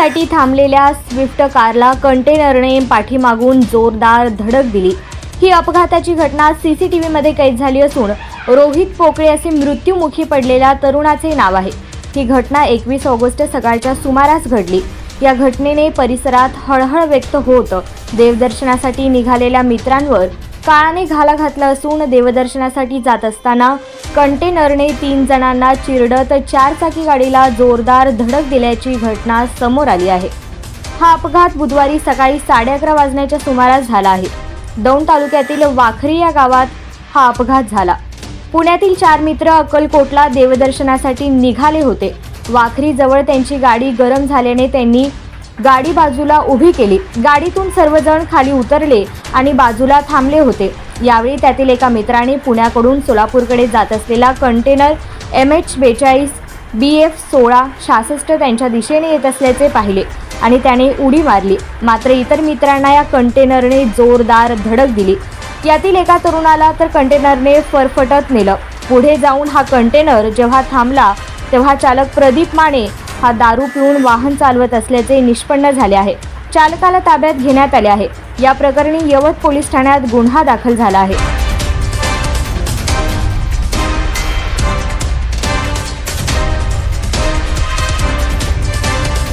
विक्रीसाठी थांबलेल्या स्विफ्ट कारला कंटेनरने पाठीमागून जोरदार धडक दिली. ही अपघाताची घटना सीसीटीव्हीमध्ये कैद झाली असून रोहित पोकळे असे मृत्यूमुखी पडलेल्या तरुणाचे नाव आहे. ही घटना एकवीस ऑगस्ट सकाळच्या सुमारास घडली. या घटनेने परिसरात हळहळ व्यक्त होत देवदर्शनासाठी निघालेल्या मित्रांवर काळाने घाला घातला असून देवदर्शनासाठी जात असताना कंटेनरने तीन जणांना चिरडत चारचाकी गाडीला जोरदार धडक दिल्याची घटना समोर आली आहे. हा अपघात बुधवारी सकाळी साडे अकरा वाजण्याच्या सुमारास झाला आहे. दौंड तालुक्यातील वाखरी या गावात हा अपघात झाला. पुण्यातील चार मित्र अक्कलकोटला देवदर्शनासाठी निघाले होते. वाखरीजवळ त्यांची गाडी गरम झाल्याने त्यांनी गाडी बाजूला उभी केली. गाडीतून सर्वजण खाली उतरले आणि बाजूला थांबले होते. यावेळी त्यातील एका मित्राने पुण्याकडून सोलापूरकडे जात असलेला कंटेनर एम एच बेचाळीस बी एफ सोळा सहासष्ट त्यांच्या दिशेने येत असल्याचे पाहिले आणि त्याने उडी मारली. मात्र इतर मित्रांना या कंटेनरने जोरदार धडक दिली. यातील एका तरुणाला तर कंटेनरने फरफटत नेलं. पुढे जाऊन हा कंटेनर जेव्हा थांबला तेव्हा चालक प्रदीप माने हा दारू पिऊन वाहन चालवत असल्याचे निष्पन्न झाले आहे. चालकाला ताब्यात घेण्यात आले आहे. या प्रकरणी यवत पोलीस ठाण्यात गुन्हा दाखल झाला आहे.